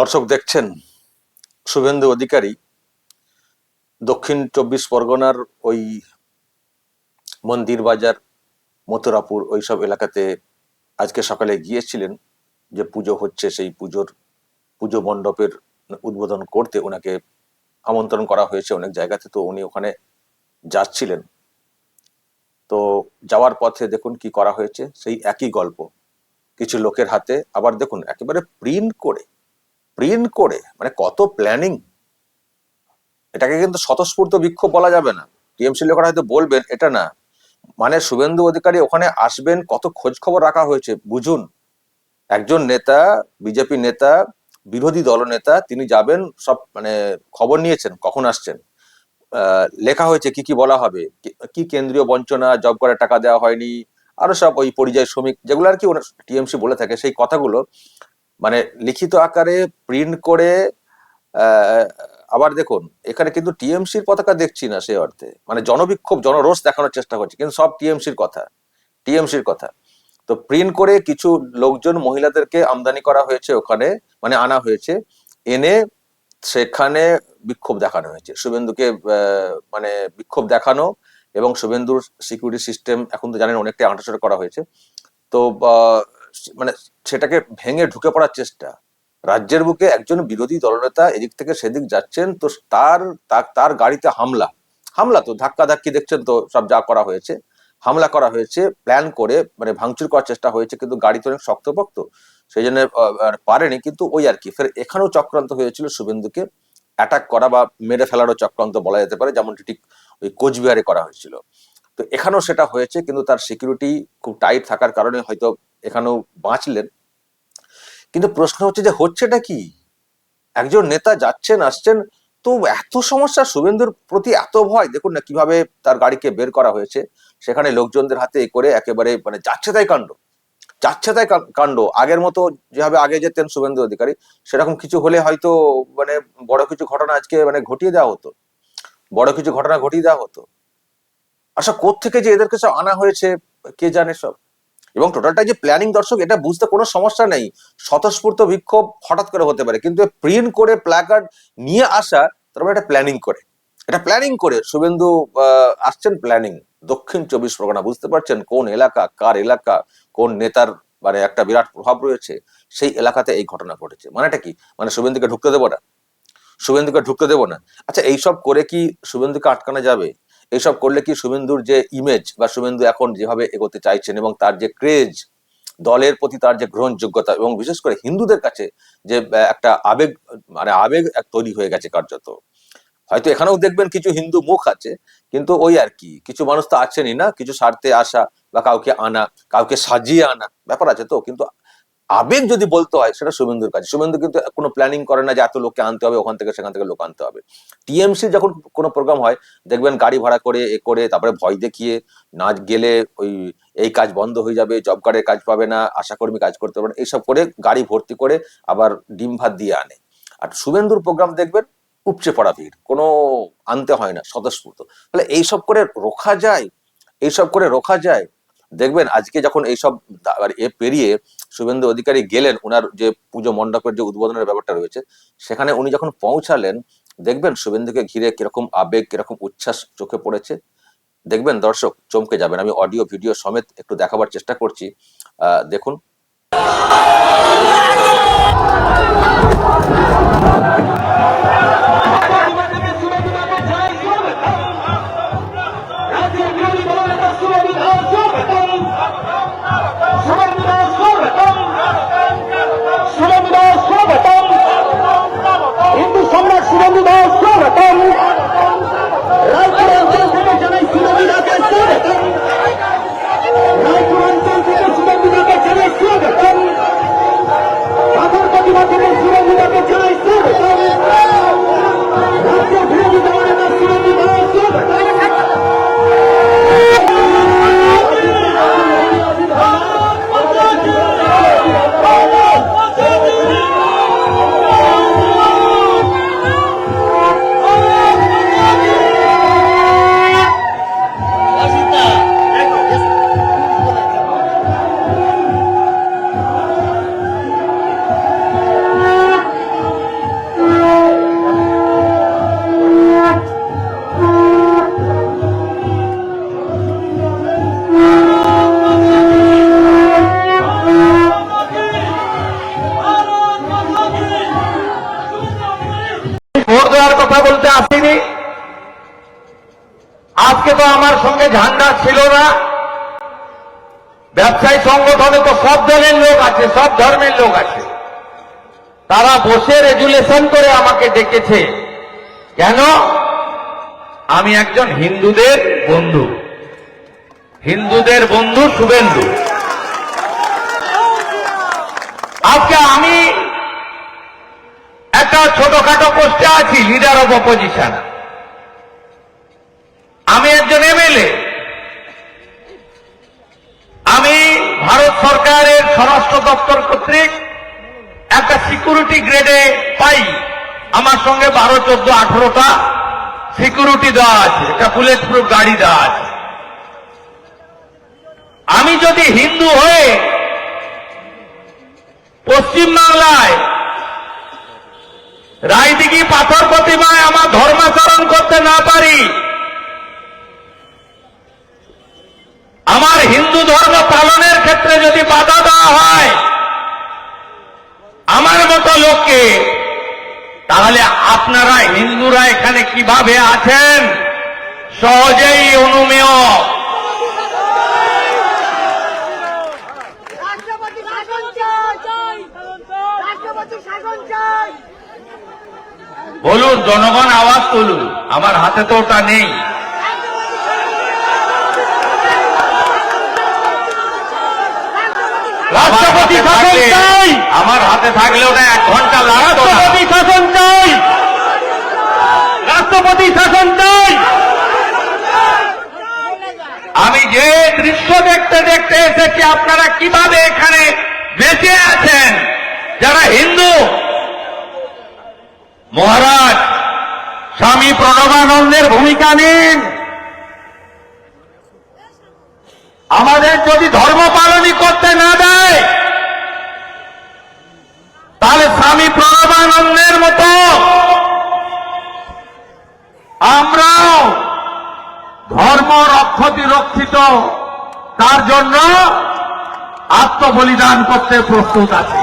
দর্শক দেখছেন, শুভেন্দু অধিকারী, দক্ষিণ চব্বিশ পরগনার ওই মন্দির বাজার, মথুরাপুর ওইসব এলাকাতে আজকে সকালে গিয়েছিলেন যে পুজো হচ্ছে, সেই পুজোর পুজো মণ্ডপের উদ্বোধন করতে ওনাকে আমন্ত্রণ করা হয়েছে অনেক জায়গাতে, তো উনি ওখানে যাচ্ছিলেন। তো যাওয়ার পথে দেখুন কি করা হয়েছে, সেই একই গল্প। কিছু লোকের হাতে আবার দেখুন, একেবারে প্রিন্ট করে প্রিন্ট করে মানে কত প্ল্যানিং এটাকে কিন্তু স্বতঃস্ফূর্ত বিক্ষোভ বলা যাবে না। টিএমসি লোকেরা হয়তো বলবেন, এটা না। মানে শুভেন্দু অধিকারী ওখানে আসবেন, কত খোঁজ খবর রাখা হয়েছে, বুঝুন। একজন নেতা, বিজেপি নেতা, বিরোধী দলনেতা তিনি যাবেন, সব মানে খবর নিয়েছেন, কখন আসছেন। লেখা হয়েছে কি কি বলা হবে, কি- কেন্দ্রীয় বঞ্চনা, জব করার টাকা দেওয়া হয়নি, আরও সব ওই পরিযায়ী শ্রমিক, যেগুলো আর কি টিএমসি বলে থাকে, সেই কথাগুলো মানে লিখিত আকারে প্রিন্ট করে আবার দেখুন, এখানে কিন্তু টিএমসির পতাকা দেখছি না সে অর্থে। মানে জনবিক্ষোভ, জনরোষ দেখানোর চেষ্টা করছে, কিন্তু সব টিএমসির কথা টিএমসির কথা। তো প্রিন্ট করে কিছু লোকজন, মহিলাদেরকে আমদানি করা হয়েছে ওখানে মানে আনা হয়েছে, এনে সেখানে বিক্ষোভ দেখানো হয়েছে। শুভেন্দুকে মানে বিক্ষোভ দেখানো এবং শুভেন্দুর সিকিউরিটি সিস্টেম এখন তো জানেন অনেকটাই আঁটাচড়া করা হয়েছে। তো মানে সেটাকে ভেঙে ঢুকে পড়ার চেষ্টা। রাজ্যের বুকে একজন বিরোধী দলনেতা এদিক থেকে সেদিক যাচ্ছেন, তো তার, তার- গাড়িতে হামলা। হামলা তো ধাক্কা ধাক্কি দেখছেন তো সব যা করা হয়েছে। হামলা করা হয়েছে, প্ল্যান করে মানে ভাঙচুর করার চেষ্টা হয়েছে, কিন্তু গাড়ি তো অনেক শক্তপোক্ত। সেই জন্য পারেনি, কিন্তু ওই আর কি। ফের এখানেও চক্রান্ত হয়েছিল শুভেন্দুকে। অ্যাটাক করা বা মেরে ফেলারও চক্রান্ত বলা যেতে পারে, যেমনটি ঠিক ওই কোচবিহারে করা হয়েছিল। তো এখানেও সেটা হয়েছে, কিন্তু তার সিকিউরিটি খুব টাইট থাকার কারণে হয়তো এখানেও বাঁচলেন। কিন্তু প্রশ্ন হচ্ছে যে হচ্ছেটা কি? একজন নেতা যাচ্ছেন, আসছেন, তো এত সমস্যা শুভেন্দুর প্রতি এত ভয়, দেখুন না কীভাবে তার গাড়িকে বের করা হয়েছে। সেখানে লোকজনদের হাতে করে একেবারে মানে যাচ্ছে তাই কাণ্ড। যাচ্ছে তাই কাণ্ড। আগের মতো যেভাবে আগে যেতেন শুভেন্দু অধিকারী, সেরকম কিছু হলে হয়তো মানে বড় কিছু ঘটনা আজকে মানে ঘটিয়ে দেওয়া হতো। বড় কিছু ঘটনা ঘটিয়ে দেওয়া হতো। আচ্ছা থেকে যে এদেরকে সব আনা হয়েছে, কে জানে সব? এবং টোটালটা যে প্ল্যানিং দর্শক, এটা বুঝতে কোনো সমস্যা নেই। স্বতঃস্ফূর্ত বিক্ষোভ হঠাৎ করে হতে পারে, কিন্তু প্রিন্ট করে প্ল্যাকার্ড নিয়ে আসা, তার মানে এটা প্ল্যানিং করে। এটা প্ল্যানিং করে, শুভেন্দু আসছেন প্ল্যানিং দক্ষিণ চব্বিশ পরগনা, বুঝতে পারছেন কোন এলাকা, কার এলাকা, কোন নেতার মানে একটা বিরাট প্রভাব রয়েছে, সেই এলাকাতে এই ঘটনা ঘটেছে। মানেটা কি? মানে শুভেন্দুকে ঢুকতে দেবো না? শুভেন্দুকে ঢুকতে দেবো না? আচ্ছা এইসব করে কি শুভেন্দুকে আটকানো যাবে? এইসব করলে কি শুভেন্দুর যে ইমেজ বা শুভেন্দু এখন যেভাবে এগোতে চাইছেন এবং তার যে ক্রেজ দলের প্রতি তার যে গ্রহণযোগ্যতা এবং বিশেষ করে হিন্দুদের কাছে যে একটা আবেগ মানে আবেগ তৈরি হয়ে গেছে কার্যত। হয়তো এখানেও দেখবেন কিছু হিন্দু মুখ আছে, কিন্তু ওই আর কি। কিছু মানুষ তো আছেনই না, কিছু স্বার্থে আসা বা কাউকে আনা, কাউকে সাজিয়ে আনা, ব্যাপার আছে তো, কিন্তু আবেগ যদি বলতে হয়, সেটা শুভেন্দুর কাছে। শুভেন্দু কিন্তু কোনো প্ল্যানিং করে না যে এত লোককে আনতে হবে, ওখান থেকে সেখান থেকে লোক আনতে হবে। টিএমসি যখন কোনো প্রোগ্রাম হয়, দেখবেন গাড়ি ভাড়া করে, এ করে, তারপরে ভয় দেখিয়ে নাচ গেলে ওই, এই কাজ বন্ধ হয়ে যাবে জব কার্ডের কাজ পাবে না, আশাকর্মী কাজ করতে পারবে না, এইসব করে গাড়ি ভর্তি করে আবার ডিম ভাত দিয়ে আনে। আর শুভেন্দুর প্রোগ্রাম দেখবেন, উপচে পড়া ভিড়, কোনো আনতে হয় না, স্বতঃস্ফূর্ত। তাহলে এইসব করে রোখা যায়, এইসব করে রোখা যায় দেখবেন আজকে যখন এইসব দা- এ পেরিয়ে শুভেন্দু অধিকারী গেলেন ওনার যে পুজো মণ্ডপের যে উদ্বোধনের ব্যাপারটা রয়েছে, সেখানে উনি যখন পৌঁছালেন, দেখবেন শুভেন্দুকে ঘিরে কীরকম আবেগ, কীরকম উচ্ছ্বাস চোখে পড়েছে। দেখবেন দর্শক চমকে যাবেন। আমি অডিও ভিডিও সমেত একটু দেখাবার চেষ্টা করছি। দেখুন। আমার সঙ্গে ঝান্ডা ছিল না। ব্যবসায়ী সংগঠনে তো সব দলের লোক আছে, সব ধর্মের লোক আছে। তারা বসে রেজুলেশন করে আমাকে ডেকেছে। কেন? আমি একজন হিন্দুদের বন্ধু। হিন্দুদের বন্ধু শুভেন্দু। আজকে আমি একটা ছোটখাটো পোস্টে আছি লিডার অফ অপোজিশন আমি একজন এমএলএ। আমি ভারত সরকারের স্বরাষ্ট্র দপ্তর কর্তৃক একটা সিকিউরিটি গ্রেডে পাই। আমার সঙ্গে বারো, চোদ্দ, আঠারোটা সিকিউরিটি দেওয়া আছে। একটা বুলেট প্রুফ গাড়ি দেওয়া আছে। আমি যদি হিন্দু হয়ে পশ্চিমবাংলায় রায়দিঘি পাথর প্রতিমায় আমার ধর্মাচরণ করতে না পারি আমার হিন্দু ধর্ম পালনের ক্ষেত্রে যদি বাধা দেওয়া হয় আমার মতো লোককে তাহলে আপনারা হিন্দুরা এখানে কীভাবে আছেন? সহজেই অনুমেয়। বলুন জনগণ আওয়াজ তুলুন। আমার হাতে তো ওটা নেই। রাষ্ট্রপতি শাসন চাই। আমার হাতে থাকলে ওটা এক ঘণ্টা লাগতো রাষ্ট্রপতি শাসন চাই। রাষ্ট্রপতি শাসন চাই। আমি যে দৃশ্য দেখতে দেখতে এসেছি আপনারা কীভাবে এখানে বেঁচে আছেন? যারা হিন্দু মহারাজ স্বামী প্রণবানন্দের ভূমিকা নিন। আমাদের যদি ধর্ম পালনই করতে না দেয় তাহলে স্বামী প্রণবানন্দের মতো আমরাও ধর্ম রক্ষতি রক্ষিত তার জন্য আত্মবলিদান করতে প্রস্তুত আছে।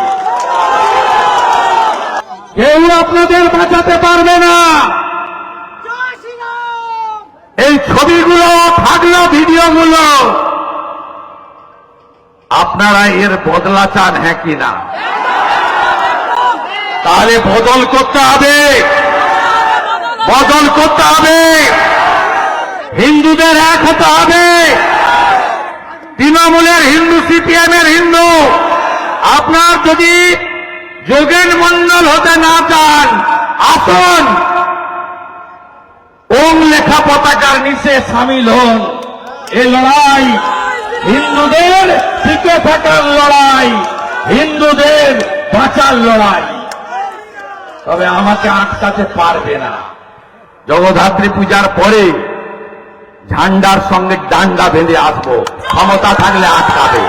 কেউ আপনাদের বাঁচাতে পারবে না। এই ছবিগুলো, থাকল ভিডিওগুলো। আপনারা এর বদলা চান হ্যাঁ কি না? তাহলে বদল করতে হবে। বদল করতে হবে। হিন্দুদের এক হতে হবে। তৃণমূলের হিন্দু সিপিএম হিন্দু, আপনার যদি যোগেন মন্ডল হতে না চান, আসুন। ওং লেখা পতাকার নিচে সামিল হন। এই লড়াই হিন্দুদের টিকে থাকার লড়াই, হিন্দুদের বাঁচার লড়াই। তবে আমাকে আটকাতে পারবে না। জগদ্ধাত্রী পূজার পরে ঝান্ডার সঙ্গে ডান্ডা বেঁধে আসব। ক্ষমতা থাকলে আটকাবে।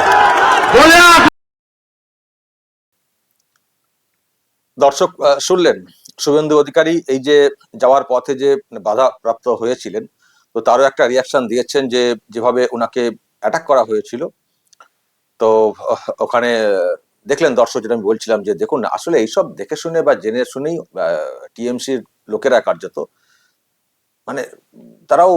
দর্শক শুনলেন শুভেন্দু অধিকারী, এই যে যাওয়ার পথে যে বাধা প্রাপ্ত হয়েছিলেন, তো তারও একটা রিয়াকশন দিয়েছেন যে, যেভাবে ওনাকে অ্যাটাক করা হয়েছিল। তো ওখানে, দেখলেন দর্শক, যেটা আমি বলছিলাম যে, দেখুন, আসলে এইসব দেখে শুনে বা জেনে শুনেই টিএমসির লোকেরা কার্যত মানে তারাও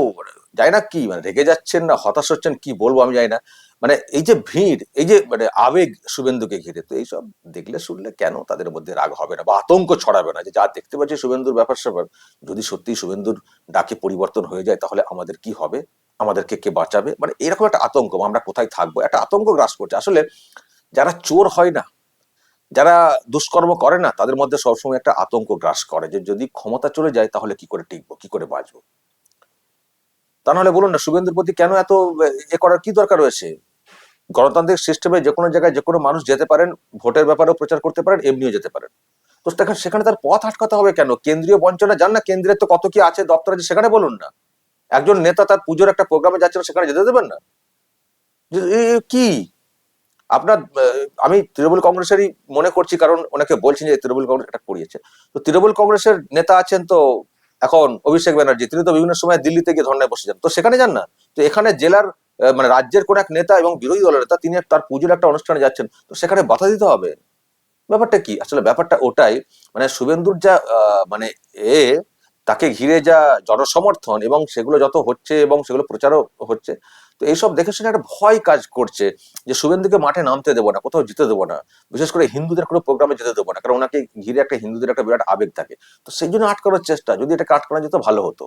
যায় না কি মানে রেগে যাচ্ছেন না, হতাশ হচ্ছেন, কি বলব আমি জানি না। মানে এই যে ভিড়, এই যে মানে আবেগ শুভেন্দুকে ঘিরে, তো এইসব দেখলে শুনলে কেন তাদের মধ্যে রাগ হবে না বা আতঙ্ক ছড়াবে না যে যা দেখতে পাচ্ছি শুভেন্দুর ব্যাপার স্যাপার, যদি সত্যি শুভেন্দুর ডাকে পরিবর্তন হয়ে যায় তাহলে আমাদের কি হবে? আমাদেরকে কে বাঁচাবে? মানে এরকম একটা আতঙ্ক, আমরা কোথায় থাকব? একটা আতঙ্ক গ্রাস করছে। আসলে যারা চোর হয় না, যারা দুষ্কর্ম করে না, তাদের মধ্যে সবসময় একটা আতঙ্ক গ্রাস করে যে যদি ক্ষমতা চলে যায় তাহলে কি করে টিকবো, কি করে বাঁচবো? তা নাহলে বলুন না, শুভেন্দুর প্রতি কেন এত, এ করার কি দরকার রয়েছে? গণতান্ত্রিক সিস্টেমে যে কোনো জায়গায় যে কোনো মানুষ যেতে পারেন, ভোটের ব্যাপারেও প্রচার করতে পারেন, এমনিও যেতে পারেন। তো সেখানে তার পথ আটকাতে হবে কেন? কেন্দ্রীয় বঞ্চনা যান না কেন্দ্রের তো কত কি আছে, দপ্তর আছে, সেখানে বলুন না। একজন নেতা তার পুজোর একটা প্রোগ্রামে যাচ্ছে যাচ্ছেন, সেখানে যেতে দেবেন না। কি? আপনার আমি তৃণমূল কংগ্রেসেরই মনে করছি, কারণ ওনাকে বলছেন যে তৃণমূল কংগ্রেস, এটা করিয়েছে। তো তৃণমূল কংগ্রেসের নেতা আছেন তো এখন অভিষেক ব্যানার্জি, তিনি তো বিভিন্ন সময় দিল্লিতে গিয়ে ধর্নায় বসে যান তো সেখানে যান না। তো এখানে জেলার মানে রাজ্যের কোন এক নেতা এবং বিরোধী দলের নেতা, তিনি তার পুজোর একটা অনুষ্ঠানে যাচ্ছেন। তো সেখানে বাধা দিতে হবে। ব্যাপারটা কি? আসলে ব্যাপারটা ওটাই। মানে শুভেন্দুর যা মানে এ তাকে ঘিরে যা জনসমর্থন এবং সেগুলো যত হচ্ছে এবং সেগুলো প্রচারও হচ্ছে, তো এইসব দেখে শুনে একটা ভয় কাজ করছে যে শুভেন্দুকে মাঠে নামতে দেবো না, কোথাও জিতে দেবো না, বিশেষ করে হিন্দুদের কোনো প্রোগ্রামে যেতে দেবো না, কারণ ওনাকে ঘিরে একটা হিন্দুদের একটা বিরাট আবেগ থাকে। তো সেই জন্য আটকানোর চেষ্টা, যদি এটাকে আটকানো যেত ভালো হতো।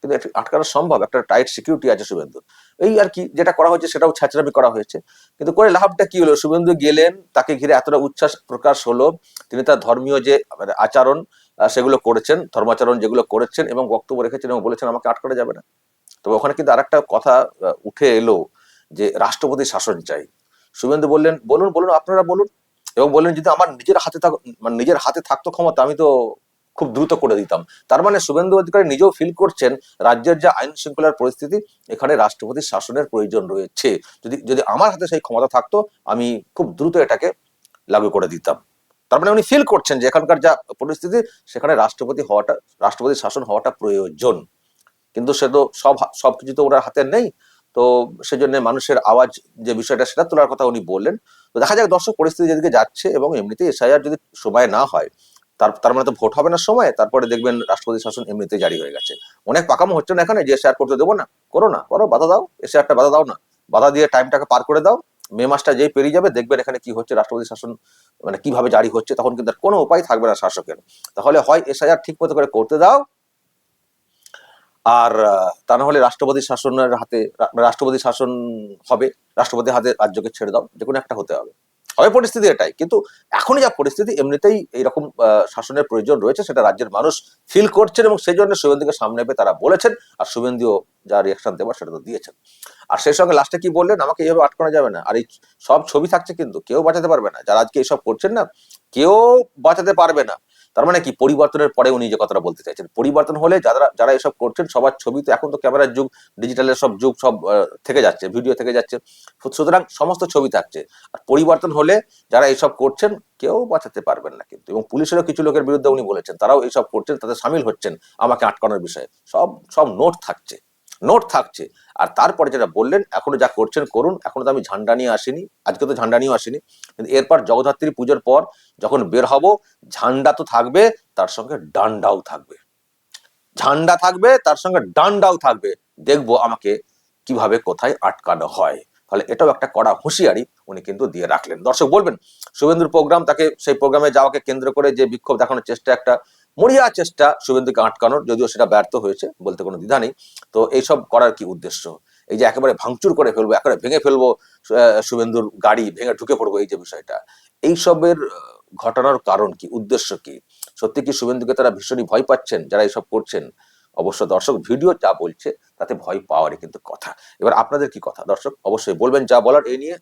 কিন্তু আটকানো সম্ভব, একটা টাইট সিকিউরিটি আছে শুভেন্দুর। এই আর কি যেটা করা হয়েছে সেটাও ছ্যাচরামি করা হয়েছে। কিন্তু করে লাভটা কি হলো? শুভেন্দু গেলেন, তাকে ঘিরে এতটা উচ্ছ্বাস প্রকাশ হলো, তিনি তার ধর্মীয় যে আচরণ সেগুলো করেছেন, ধর্মাচরণ যেগুলো করেছেন এবং বক্তব্য রেখেছেন এবং বলেছেন, আমাকে আটকানো যাবে না। তবে ওখানে কিন্তু আরেকটা কথা উঠে এলো যে রাষ্ট্রপতি শাসন চাই। শুভেন্দু বললেন, বলুন বলুন, আপনারা বলুন। এবং বললেন, যদি আমার নিজের হাতে থাক মানে নিজের হাতে থাকতো ক্ষমতা, আমি তো খুব দ্রুত করে দিতাম। তার মানে শুভেন্দু অধিকারী নিজেও ফিল করছেন, রাজ্যের যে আইন শৃঙ্খলার পরিস্থিতি, এখানে রাষ্ট্রপতি শাসনের প্রয়োজন রয়েছে। যদি যদি আমার হাতে সেই ক্ষমতা থাকতো, আমি খুব দ্রুত এটাকে লাগু করে দিতাম। তার মানে উনি ফিল করছেন যে এখানকার যা পরিস্থিতি, সেখানে রাষ্ট্রপতি হওয়াটা, রাষ্ট্রপতি শাসন হওয়াটা প্রয়োজন। কিন্তু সে তো সব সব কিছু তো ওনার হাতে নেই। তো সেজন্য মানুষের আওয়াজ, যে বিষয়টা, সেটা তোলার কথা উনি বললেন। তো দেখা যাক দর্শক পরিস্থিতি যেদিকে যাচ্ছে এবং এমনিতেই এসআইআর যদি সময় না হয়, তার তার মানে তো ভোট হবে না সময়, তারপরে দেখবেন রাষ্ট্রপতি শাসন এমনিতে জারি হয়ে গেছে। অনেক পাকামো হচ্ছে না এখানে যে শেয়ার করতে দেবো না, করো না, করো, বাধা দাও এসে একটা বাধা দাও না। বাধা দিয়ে টাইমটাকে পার করে দাও মে মাসটা যেই পেরিয়ে যাবে দেখবেন এখানে কি হচ্ছে, রাষ্ট্রপতি শাসন মানে কীভাবে জারি হচ্ছে, তখন কিন্তু কোনো উপায় থাকবে না শাসকের। তাহলে হয় এসআইআর ঠিক মতো করে করতে দাও, আর তা না হলে রাষ্ট্রপতি শাসনের হাতে রাষ্ট্রপতি শাসন হবে রাষ্ট্রপতির হাতে রাজ্যকে ছেড়ে দাও, যে কোনো একটা হতে হবে। হবে পরিস্থিতি এটাই। কিন্তু এখনই যা পরিস্থিতি, এমনিতেই এইরকম শাসনের প্রয়োজন রয়েছে, সেটা রাজ্যের মানুষ ফিল করছেন এবং সেই জন্য শুভেন্দুকে সামনে পেয়ে তারা বলেছেন, আর শুভেন্দুও যা রিয়াকশন দেবার সেটা তো দিয়েছেন। আর সেই সঙ্গে লাস্টে কি বললেন, আমাকে এইভাবে আটকানো যাবে না। আর এই সব ছবি থাকছে কিন্তু, কেউ বাঁচাতে পারবে না। যারা আজকে এইসব করছেন না, কেউ বাঁচাতে পারবে না। তার মানে কি? পরিবর্তনের পরে উনি যে কথাটা বলতে চাইছেন। পরিবর্তন হলে যারা যারা এসব করছেন, সবার ছবি তো এখন তো ক্যামেরার যুগ, ডিজিটালের সব যুগ, সব থেকে যাচ্ছে, ভিডিও থেকে যাচ্ছে। সুতরাং সমস্ত ছবি থাকছে। আর পরিবর্তন হলে যারা এইসব করছেন, কেউ বাঁচাতে পারবেন না কিন্তু। এবং পুলিশেরও কিছু লোকের বিরুদ্ধে উনি বলেছেন, তারাও এইসব করছেন তাদের সামিল হচ্ছেন আমাকে আটকানোর বিষয়ে। সব সব নোট থাকছে। নোট থাকছে। আর তারপরে যেটা বললেন, এখনও যা করছেন করুন, এখনও তো আমি ঝান্ডা নিয়ে আসিনি, আজকে তো ঝান্ডা নিয়েও আসিনি। কিন্তু এরপর জগদ্ধাত্রী পুজোর পর যখন বের হব, ঝান্ডা তো থাকবে, তার সঙ্গে ডান্ডাও থাকবে। ঝান্ডা থাকবে, তার সঙ্গে ডান্ডাও থাকবে। দেখব আমাকে কীভাবে কোথায় আটকানো হয়। তাহলে এটাও একটা কড়া হুঁশিয়ারি উনি কিন্তু দিয়ে রাখলেন। দর্শক, বলবেন, শুভেন্দুর প্রোগ্রাম তাকে সেই প্রোগ্রামে যাওয়াকে কেন্দ্র করে যে বিক্ষোভ দেখানোর চেষ্টা একটা মরিয়া চেষ্টা শুভেন্দুকে আটকানোর, যদিও সেটা ব্যর্থ হয়েছে বলতে কোনো দ্বিধা নেই। তো এইসব করার কি উদ্দেশ্য? এই যে একেবারে ভাঙচুর করে ফেলব, একেবারে ভেঙে ফেলব শুভেন্দুর গাড়ি ভেঙে ঢুকে পড়ব, এই যে বিষয়টা। এইসবের ঘটনার কারণ কি, উদ্দেশ্য কি? সত্যি কি শুভেন্দুকে তারা ভীষণই ভয় পাচ্ছেন যারা এইসব করছেন? অবশ্য দর্শক ভিডিও যা বলছে তাতে ভয় পাওয়ারই কিন্তু কথা। এবার আপনাদের কি কথা? দর্শক, অবশ্যই বলবেন যা বলার এই নিয়ে